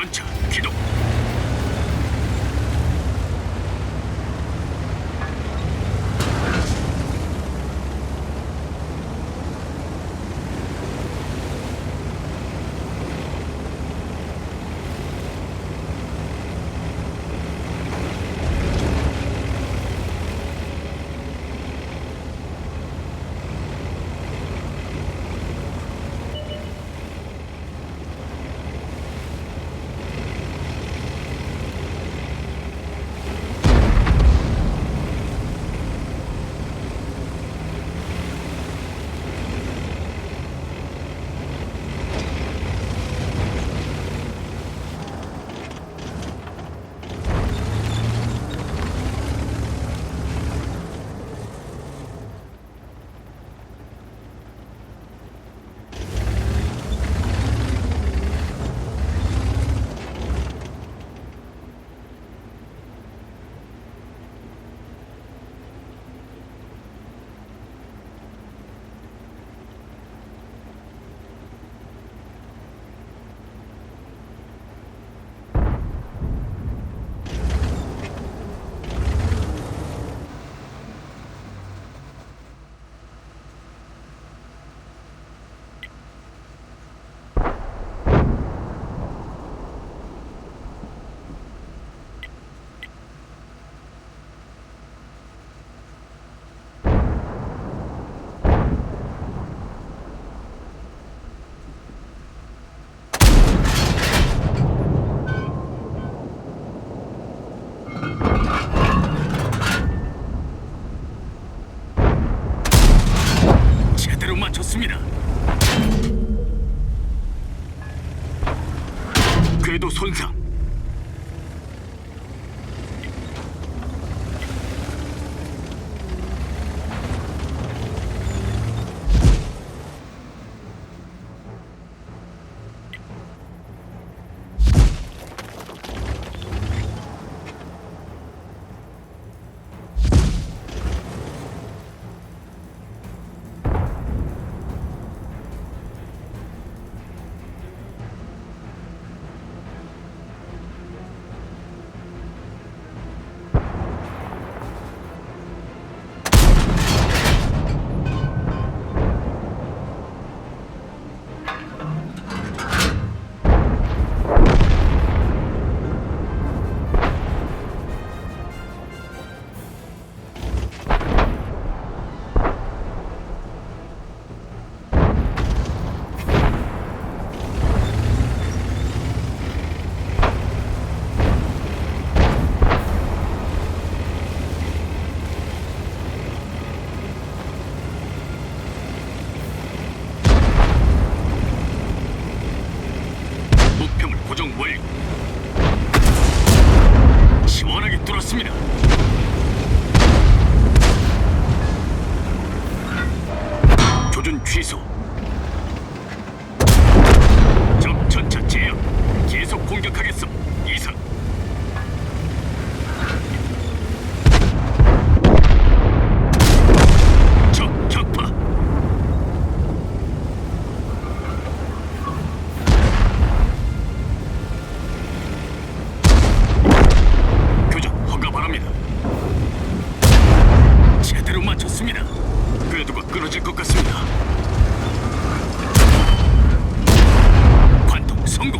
전차 기동. 제대로 맞췄습니다. 궤도 손상. 고정 완료. 시원하게 뚫었습니다. 조준 취소. 적 전차 제압. 계속 공격하겠어. 이상. 成都